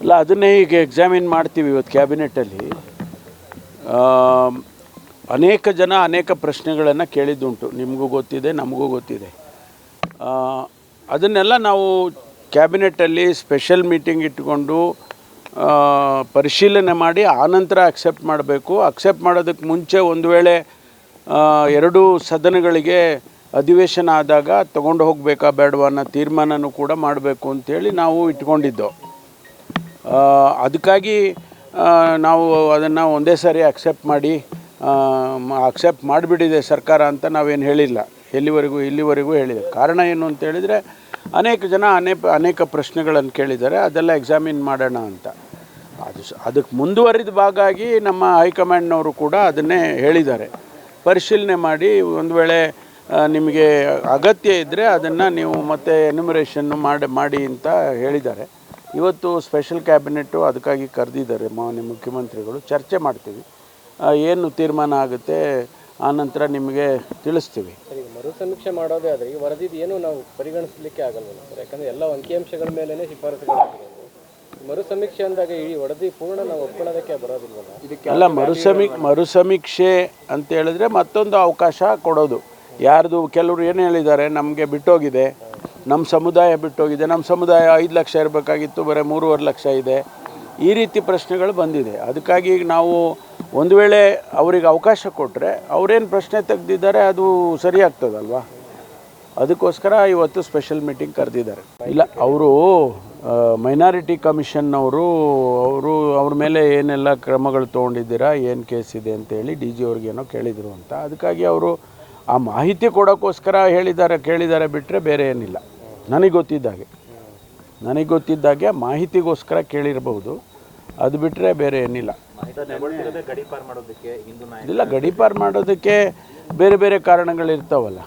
ಅಲ್ಲ ಅದನ್ನೇ ಈಗ ಎಕ್ಸಾಮಿನ್ ಮಾಡ್ತೀವಿ ಇವತ್ತು ಕ್ಯಾಬಿನೆಟಲ್ಲಿ ಅನೇಕ ಜನ ಅನೇಕ ಪ್ರಶ್ನೆಗಳನ್ನು ಕೇಳಿದ್ದುಂಟು. ನಿಮಗೂ ಗೊತ್ತಿದೆ ನಮಗೂ ಗೊತ್ತಿದೆ. ಅದನ್ನೆಲ್ಲ ನಾವು ಕ್ಯಾಬಿನೆಟಲ್ಲಿ ಸ್ಪೆಷಲ್ ಮೀಟಿಂಗ್ ಇಟ್ಕೊಂಡು ಆ, ಪರಿಶೀಲನೆ ಮಾಡಿ ಆನಂತರ ಅಕ್ಸೆಪ್ಟ್ ಮಾಡಬೇಕು. ಅಕ್ಸೆಪ್ಟ್ ಮಾಡೋದಕ್ಕೆ ಮುಂಚೆ ಒಂದು ವೇಳೆ ಎರಡೂ ಸದನಗಳಿಗೆ ಅಧಿವೇಶನ ಆದಾಗ ತಗೊಂಡು ಹೋಗಬೇಕಾ ಬೇಡವಾ ಅನ್ನೋ ತೀರ್ಮಾನನೂ ಕೂಡ ಮಾಡಬೇಕು ಅಂತೇಳಿ ನಾವು ಇಟ್ಕೊಂಡಿದ್ದೋ. ಅದಕ್ಕಾಗಿ ನಾವು ಅದನ್ನು ಒಂದೇ ಸಾರಿ ಅಕ್ಸೆಪ್ಟ್ ಮಾಡಿ ಅಕ್ಸೆಪ್ಟ್ ಮಾಡಿಬಿಟ್ಟಿದೆ ಸರ್ಕಾರ ಅಂತ ನಾವೇನು ಹೇಳಿಲ್ಲ. ಎಲ್ಲಿವರೆಗೂ, ಇಲ್ಲಿವರೆಗೂ ಹೇಳಿದೆ ಕಾರಣ ಏನು ಅಂತ ಹೇಳಿದರೆ, ಅನೇಕ ಜನ ಅನೇಕ ಅನೇಕ ಪ್ರಶ್ನೆಗಳನ್ನು ಕೇಳಿದ್ದಾರೆ. ಅದೆಲ್ಲ ಎಕ್ಸಾಮಿನ್ ಮಾಡೋಣ ಅಂತ. ಅದು ಅದಕ್ಕೆ ಮುಂದುವರಿದ ಭಾಗಾಗಿ ನಮ್ಮ ಹೈಕಮಾಂಡ್ನವರು ಕೂಡ ಅದನ್ನೇ ಹೇಳಿದ್ದಾರೆ. ಪರಿಶೀಲನೆ ಮಾಡಿ, ಒಂದು ವೇಳೆ ನಿಮಗೆ ಅಗತ್ಯ ಇದ್ದರೆ ಅದನ್ನು ನೀವು ಮತ್ತೆ ಎನ್ಯುಮರೇಷನ್ನು ಮಾಡಿ ಮಾಡಿ ಅಂತ ಹೇಳಿದ್ದಾರೆ. ಇವತ್ತು ಸ್ಪೆಷಲ್ ಕ್ಯಾಬಿನೆಟ್ಟು ಅದಕ್ಕಾಗಿ ಕರೆದಿದ್ದಾರೆ ಮಾನ್ಯ ಮುಖ್ಯಮಂತ್ರಿಗಳು. ಚರ್ಚೆ ಮಾಡ್ತೀವಿ. ಏನು ತೀರ್ಮಾನ ಆಗುತ್ತೆ ಆನಂತರ ನಿಮಗೆ ತಿಳಿಸ್ತೀವಿ. ಮರು ಸಮೀಕ್ಷೆ ಮಾಡೋದೇ ಆದರೆ ಈ ವರದಿದು ಏನು ನಾವು ಪರಿಗಣಿಸಲಿಕ್ಕೆ ಆಗಲ್ವಲ್ಲ ಸರ್? ಯಾಕಂದ್ರೆ ಎಲ್ಲ ಅಂಕಿಅಂಶಗಳ ಮೇಲೇ ಶಿಫಾರಸುಗಳಾಗಿದೆ ಮರು ಸಮೀಕ್ಷೆ ಅಂದಾಗ ಈ ವರದಿ ಪೂರ್ಣ ನಾವು ಒಪ್ಕೊಳ್ಳೋದಕ್ಕೆ ಬರೋದಿಲ್ವಲ್ಲ? ಇದಕ್ಕೆ ಅಲ್ಲ ಮರುಸಮಿ ಮರುಸಮೀಕ್ಷೆ ಅಂತ ಹೇಳಿದ್ರೆ ಮತ್ತೊಂದು ಅವಕಾಶ ಕೊಡೋದು. ಯಾರ್ದು ಕೆಲವರು ಏನು ಹೇಳಿದ್ದಾರೆ ನಮಗೆ ಬಿಟ್ಟೋಗಿದೆ. ನಮ್ಮ ಸಮುದಾಯ ಬಿಟ್ಟೋಗಿದೆ ನಮ್ಮ ಸಮುದಾಯ ಐದು ಲಕ್ಷ ಇರಬೇಕಾಗಿತ್ತು, ಬರೀ ಮೂರುವರೆ ಲಕ್ಷ ಇದೆ. ಈ ರೀತಿ ಪ್ರಶ್ನೆಗಳು ಬಂದಿದೆ. ಅದಕ್ಕಾಗಿ ಈಗ ನಾವು ಒಂದು ವೇಳೆ ಅವರಿಗೆ ಅವಕಾಶ ಕೊಟ್ಟರೆ ಅವರೇನು ಪ್ರಶ್ನೆ ತೆಗೆದಿದ್ದಾರೆ, ಅದು ಸರಿ ಆಗ್ತದಲ್ವಾ ಅದಕ್ಕೋಸ್ಕರ ಇವತ್ತು ಸ್ಪೆಷಲ್ ಮೀಟಿಂಗ್ ಕರೆದಿದ್ದಾರೆ. ಇಲ್ಲ, ಅವರು ಮೈನಾರಿಟಿ ಕಮಿಷನ್ನವರು ಅವರು ಅವ್ರ ಮೇಲೆ ಏನೆಲ್ಲ ಕ್ರಮಗಳು ತೊಗೊಂಡಿದ್ದೀರಾ, ಏನು ಕೇಸ್ ಇದೆ ಅಂತೇಳಿ ಡಿ ಜಿ ಅವ್ರಿಗೇನೋ ಕೇಳಿದರು ಅಂತ. ಅದಕ್ಕಾಗಿ ಅವರು ಆ ಮಾಹಿತಿ ಕೊಡೋಕ್ಕೋಸ್ಕರ ಹೇಳಿದ್ದಾರೆ, ಕೇಳಿದ್ದಾರೆ ಬಿಟ್ಟರೆ ಬೇರೆ ಏನಿಲ್ಲ. ನನಗೆ ಗೊತ್ತಿದ್ದಾಗೆ ನನಗೆ ಗೊತ್ತಿದ್ದಾಗೆ ಮಾಹಿತಿಗೋಸ್ಕರ ಕೇಳಿರಬಹುದು. ಅದು ಬಿಟ್ಟರೆ ಬೇರೆ ಏನಿಲ್ಲ. ಇಲ್ಲ ಗಡೀಪಾರು ಮಾಡೋದಕ್ಕೆ ಬೇರೆ ಬೇರೆ ಕಾರಣಗಳಿರ್ತಾವಲ್ಲ.